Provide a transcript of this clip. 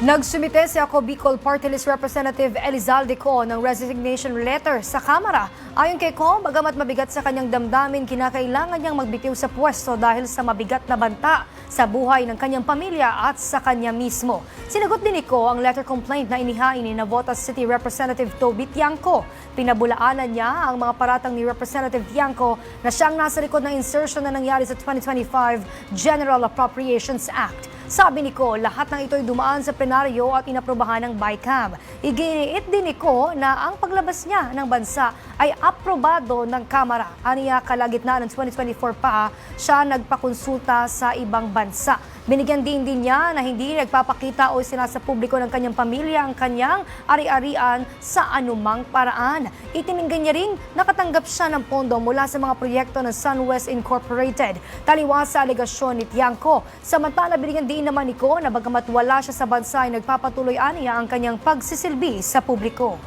Nagsumite si ako Bicol Party List Representative Elizalde Co ng resignation letter sa Kamara. Ayon kay Co, bagamat mabigat sa kanyang damdamin, kinakailangan niyang magbitiw sa pwesto dahil sa mabigat na banta sa buhay ng kanyang pamilya at sa kanya mismo. Sinagot din ni Co ang letter complaint na inihain ni Navotas City Representative Toby Tiangco. Pinabulaanan niya ang mga paratang ni Representative Tiangco na siyang nasa likod ng insertion na nangyari sa 2025 General Appropriations Act. Sabi ni Ko, lahat ng ito'y dumaan sa plenaryo at inaprobahan ng BICAM. Iginiit din ni Ko na ang paglabas niya ng bansa ay aprobado ng Kamara. Aniya kalagitnaan ng 2024 pa, siya nagpakonsulta sa ibang bansa. Binigyan din din niya na hindi nagpapakita o sinasa publiko ng kanyang pamilya ang kanyang ari-arian sa anumang paraan. Itininggan niya ring nakatanggap siya ng pondo mula sa mga proyekto ng SunWest Incorporated. Taliwas sa alegasyon ni Tiangco. Samantala, binigyan din naman ni Ko na bagamat wala siya sa bansa ay nagpapatuloy aniya ang kanyang pagsisilbi sa publiko.